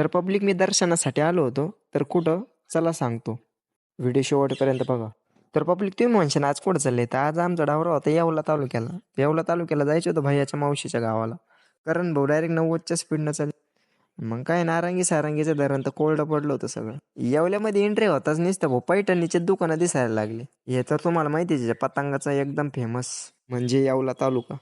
तर पब्लिक मी दर्शनासाठी आलो होतो. तर कुठं? चला सांगतो. व्हिडिओ शेवटपर्यंत बघा. तर पब्लिक तुम्ही म्हणशाल आज कुठं चालले तर आज आमचा डावरा होता येवला तालुक्याला. येवला तालुक्याला जायचं होतं भैयाच्या मावशीच्या गावाला. कारण भाऊ डायरेक्ट नव्वदच्या स्पीडनं चाल मग काय नारंगी सारंगीचं धरण तर कोरडं पडलं होतं सगळं. येवल्यामध्ये एंट्री होताच नसतं भाऊ. पैठणीचे दुकानं दिसायला लागले. हे तर तुम्हाला माहितीच आहे पतंगाचा एकदम फेमस म्हणजे येवला तालुका.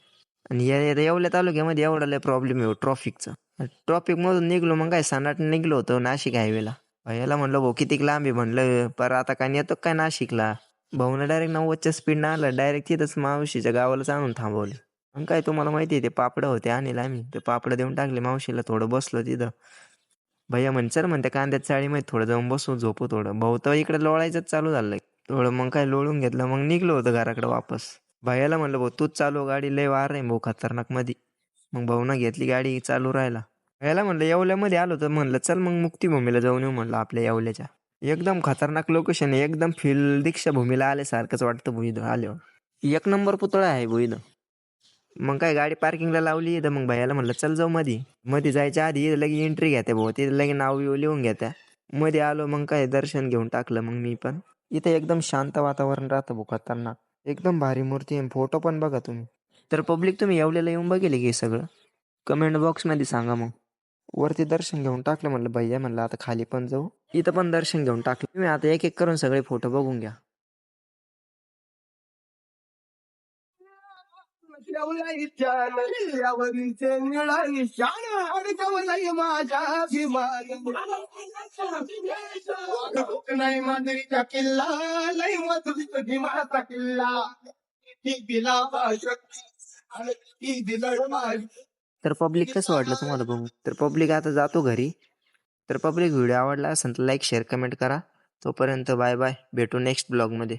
आणि या या- येवल्या तालुक्यामध्ये एवढा लय प्रॉब्लेम आहे हो, ट्रॉफिकचा ट्रॉफिकमधून निघलो मग काय सनाट निघलो होतो नाशिक हायवेला भैयाला म्हणलं भाऊ कितीक लांब? आहे म्हणलं पर आता काय येतो काय नाशिकला? भाऊनं डायरेक्ट नव्वदच्या स्पीडनं आलं डायरेक्ट तिथंच मावशीच्या गावालाच आणून थांबवले. मग काय तुम्हाला माहिती आहे ते पापडं होते आणले आम्ही. ते पापडं देऊन टाकले मावशीला थोडं बसलो तिथं. भैया म्हण सर म्हणते कांद्यात चाळीमध्ये थोडं जाऊन बसू झोपू थोडं. भाऊ तर इकडे लोळायचंच चालू झालं. थोडं मग काय लोळून घेतलं मग निघलो होतं घराकडे वापस. भैयाला म्हणलं भाऊ तूच चालू हो, गाडी लय वार आहे भाऊ खतरनाकमध्ये मग भाऊनं घेतली गाडी चालू राहिला. यायला म्हणलं येवल्यामध्ये आलो तर म्हणलं चल मग मुक्तीभूमीला जाऊन येऊ म्हणलं आपल्या येवल्याच्या. एकदम खतरनाक लोकेशन आहे एकदम फील दीक्षाभूमीला आल्यासारखंच वाटतं भुईद आल्यावर. एक नंबर पुतळा आहे भुईद. मग काय गाडी पार्किंगला लावली तर मग भैयाला म्हणलं चल जाऊ मध्ये मध्ये जायच्या आधी लगे एंट्री घेते भाऊ तिथे लगे नाव बिव लिहून घेत्या. मध्ये आलो मग काय दर्शन घेऊन टाकलं मग मी पण. इथे एकदम शांत वातावरण राहतं भाऊ खतरनाक. एकदम भारी मूर्ती आहे फोटो पण बघा तुम्ही. तर पब्लिक तुम्ही येवलेला येऊन बघेल की हे सगळं? कमेंट बॉक्समध्ये सांगा मग. वरती दर्शन घेऊन टाकलं म्हणलं भैया म्हणलं आता खाली पण जाऊ. इथं पण दर्शन घेऊन टाकलं. तुम्ही आता एक एक करून सगळे फोटो बघून घ्या. नाही मांजरीचा किल्ला लय मधुरीचा भीमाचा किल्ला तर पब्लिक कसं वाटलं तुम्हाला बघू तर पब्लिक आता जातो घरी. तर पब्लिक व्हिडिओ आवडला असेल तर लाईक शेअर कमेंट करा. तोपर्यंत बाय बाय भेटू नेक्स्ट ब्लॉगमध्ये